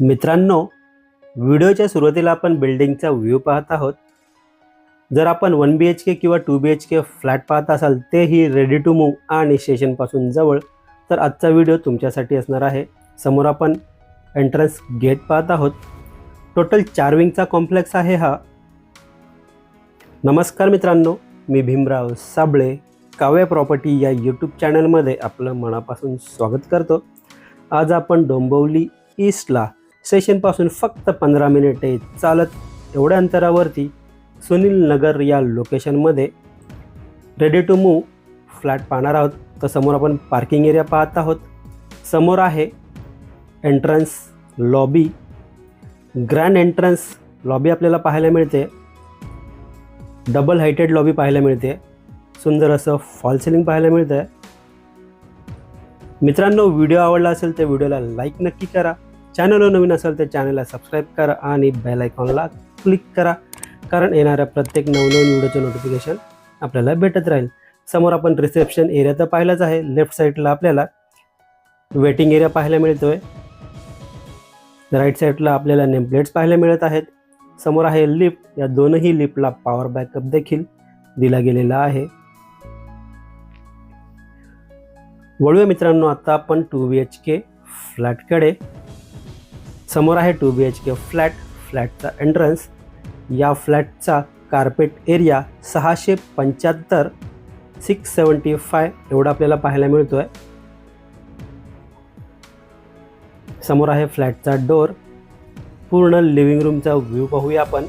मित्रांनो व्हिडिओच्या सुरुवातीला आपण बिल्डिंगचा व्ह्यू पाहत आहोत. जर आपण वन बी एच के किंवा two B H K flat पाहत असाल तेही रेडी टू मूव आणि स्टेशनपासून जवळ तर आजचा व्हिडिओ तुमच्यासाठी असणार आहे. समोर आपण एंट्रन्स गेट पाहत आहोत. टोटल चार विंगचा कॉम्प्लेक्स आहे हा. नमस्कार मित्रांनो मी भीमराव साबळे काव्य प्रॉपर्टी या यूट्यूब चॅनलमध्ये आपलं मनापासून स्वागत करतो. आज आपण डोंबवली ईस्टला स्टेशनपासून फक्त पंधरा मिनिटे चालत एवढ्या अंतरावरती सुनील नगर या लोकेशनमध्ये रेडी टू मूव फ्लॅट पाहणार आहोत. तर समोर आपण पार्किंग एरिया पाहत आहोत. समोर आहे entrance lobby grand entrance lobby आपल्याला पाहायला मिळते. डबल हायटेड लॉबी पाहायला मिळते. सुंदर असं फॉल सिलिंग पाहायला मिळतं आहे मित्रांनो व्हिडिओ आवडला असेल तर व्हिडिओला लाईक नक्की करा. चॅनलवर नवीन असेल तर चॅनलला सबस्क्राईब करा आणि बेल आयकॉनला क्लिक करा. कारण येणाऱ्या प्रत्येक नवनवीन व्हिडिओचं नोटिफिकेशन आपल्याला भेटत राहील. समोर आपण रिसेप्शन एरिया तर पाहिलाच आहे. लेफ्ट साईडला आपल्याला वेटिंग एरिया पाहायला मिळतोय. राईट साईडला आपल्याला नेमप्लेट्स पाहायला मिळत आहेत. समोर आहे लिफ्ट या दोनही लिफ्टला पॉवर बॅकअप देखील दिला गेलेला आहे. वळूया मित्रांनो आता आपण टू बी एच के फ्लॅटकडे समोर आहे two B H K flat. फ्लॅटचा entrance या फ्लॅटचा कार्पेट एरिया सहाशे पंच्याहत्तर सिक्स सेवन्टी फाय एवढा आपल्याला पाहायला मिळतो आहे समोर आहे फ्लॅटचा डोर पूर्ण लिव्हिंग रूमचा व्ह्यू पाहूया आपण.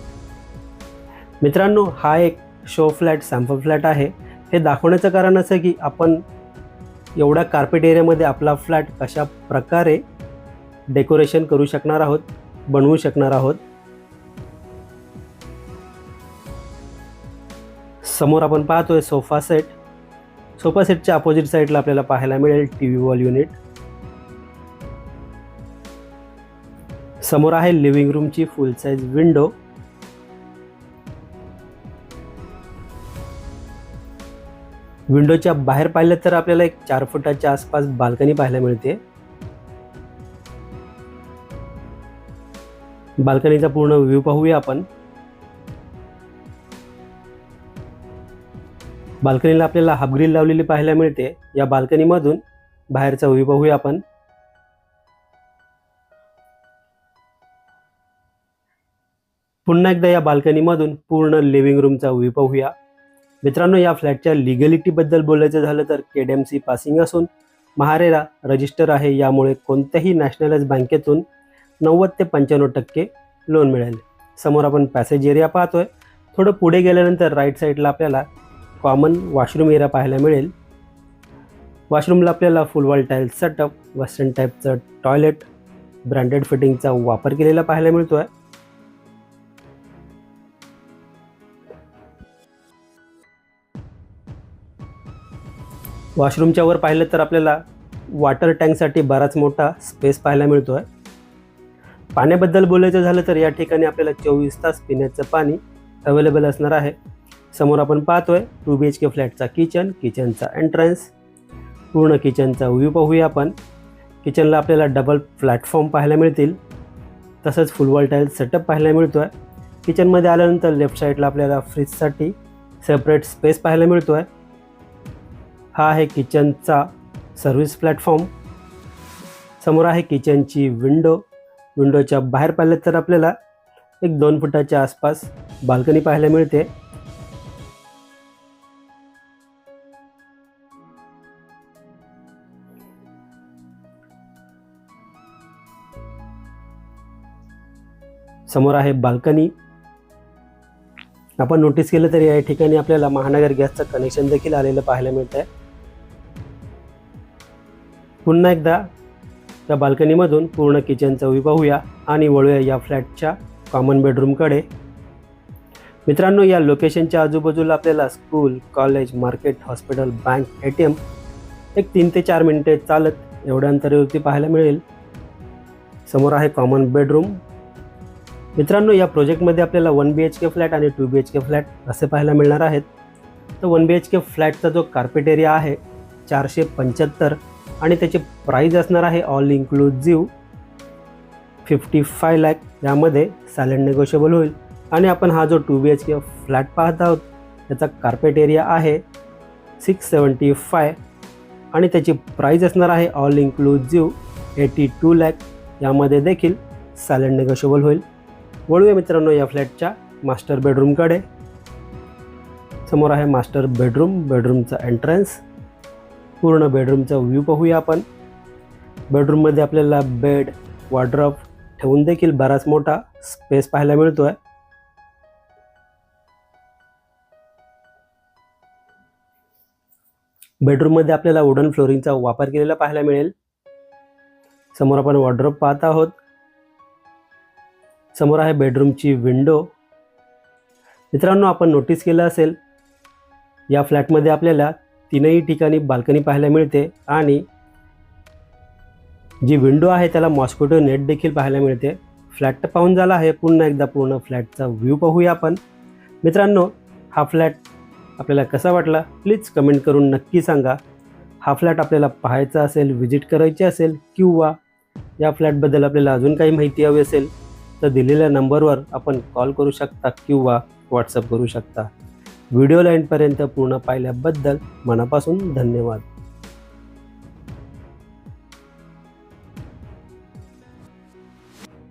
मित्रांनो हा एक शो फ्लॅट सॅम्पल फ्लॅट आहे. हे दाखवण्याचं कारण असं की आपण एवढ्या कार्पेट एरियामध्ये आपला फ्लॅट कशा प्रकारे डेकोरेशन करू शकणार आहोत बनवू शकणार आहोत. समोर आपण पाहतोय सोफा सेट. सोफा सेटच्या अपोजिट साईडला आपल्याला पाहायला मिळेल टी व्ही वॉल युनिट समोर आहे लिव्हिंग रूमची फुल साईज विंडो विंडोच्या बाहेर पाहिलं तर आपल्याला एक चार फुटाच्या आसपास बाल्कनी पाहायला मिळते. बाल्कनीचा पूर्ण व्ह्यू पाहूया आपण. बाल्कनीला आपल्याला हाफ ग्रिल लावलेली पाहायला मिळते. या बाल्कनीमधून बाहेरचा व्ह्यू पाहूया आपण. पुन्हा एकदा या बाल्कनीमधून पूर्ण लिव्हिंग रूमचा व्ह्यू पाहूया. मित्रांनो या फ्लॅटच्या लिगॅलिटीबद्दल बोलायचं झालं तर के सी पासिंग असून महारेरा रजिस्टर आहे. यामुळे कोणत्याही नॅशनलाइज बँकेतून नव्वद ते पंच्याण्णव टक्के लोन मिळेल. समोर आपण पॅसेज एरिया पाहतोय. थोडं पुढे गेल्यानंतर राईट साईडला आपल्याला कॉमन वॉशरूम एरिया पाहायला मिळेल. वॉशरूमला आपल्याला full wall tile setup western टाईपचं टॉयलेट ब्रँडेड फिटिंगचा वापर केलेला पाहायला मिळतो आहे वॉशरूमच्या वर पाहिलं तर आपल्याला वॉटर टँकसाठी बराच मोठा स्पेस पाहायला मिळतो आहे पाण्याबद्दल बोलायचं झालं तर या ठिकाणी आपल्याला चोवीस तास पिण्याचं पाणी अवेलेबल असणार आहे. समोर आपण पाहतोय टू बी एच के फ्लॅटचा किचन किचनचा एंट्रन्स पूर्ण किचनचा व्ह्यू पाहूया आपण. किचनला आपल्याला डबल प्लॅटफॉर्म पाहायला मिळतील. तसंच फुलवॉल टाईल सेटअप पाहायला मिळतो आहे किचनमध्ये आल्यानंतर लेफ्ट साईडला आपल्याला फ्रीजसाठी सेपरेट स्पेस पाहायला मिळतो आहे हा आहे किचनचा सर्व्हिस प्लॅटफॉर्म समोर आहे किचनची विंडो विंडोच्या बाहेर पाहिलं तर आपल्याला एक दोन फुटाच्या आसपास बाल्कनी पाहायला मिळते. समोर आहे बाल्कनी. आपण नोटीस केलं तरी या ठिकाणी आपल्याला महानगर गॅसचं कनेक्शन देखील आलेलं पाहायला मिळत आहे पुन्हा एकदा त्या बाल्कनीमधून पूर्ण किचनचा व्ह्यू पाहूया आणि वळूया या फ्लॅटच्या कॉमन बेडरूमकडे मित्रांनो या लोकेशनच्या आजूबाजूला आपल्याला school college market hospital bank A T M एक तीन ते चार मिनिटे चालत एवढ्या अंतरावरती पाहायला मिळेल. समोर आहे कॉमन बेडरूम मित्रांनो या प्रोजेक्टमध्ये आपल्याला one B H K flat आणि two B H K flat असे पाहायला मिळणार आहेत. तर वन बी एच के फ्लॅटचा जो कार्पेट एरिया आहे चारशे पंच्याहत्तर आणि त्याची प्राईज असणार आहे all inclusive fifty five lakh यामध्ये सायलेंट नेगोशिएबल होईल. आणि आपण हा जो two B H K flat पाहत आहोत त्याचा कार्पेट एरिया आहे सिक्स सेवन्टी फाय आणि त्याची प्राईज असणार आहे all inclusive eighty two lakh यामध्ये देखील सायलेंट नेगोशिएबल होईल. वळूया मित्रांनो या फ्लॅटच्या मास्टर बेडरूमकडे समोर आहे मास्टर बेडरूम बेडरूमचा एंट्रन्स पूर्ण बेडरूमचा व्ह्यू पाहूया आपण. बेडरूममध्ये आपल्याला बेड वॉर्ड्रॉप ठेवून देखील बराच मोठा स्पेस पाहायला मिळतो आहे बेडरूममध्ये आपल्याला वुडन फ्लोरिंगचा वापर केलेला पाहायला मिळेल. समोर आपण वॉर्ड्रॉप पाहत आहोत. समोर आहे बेडरूमची विंडो मित्रांनो आपण नोटीस केलं असेल या फ्लॅटमध्ये आपल्याला तीनही ठिकाणी बाल्कनी पाहायला मिळते आणि जी विंडो आहे त्याला मॉस्किटो नेट देखील पाहायला मिळते. फ्लॅट तर पाहून झाला आहे. पुन्हा एकदा पूर्ण फ्लॅटचा व्ह्यू पाहूया आपण. मित्रांनो हा फ्लॅट आपल्याला कसा वाटला? प्लीज कमेंट करून नक्की सांगा. हा फ्लॅट आपल्याला पाहायचा असेल व्हिजिट करायची असेल किंवा या फ्लॅटबद्दल आपल्याला अजून काही माहिती हवी असेल तर दिलेल्या नंबरवर आपण कॉल करू शकता किंवा व्हॉट्सअप करू शकता. व्हिडिओ लाईनपर्यंत पूर्ण पाहिल्याबद्दल मनापासून धन्यवाद.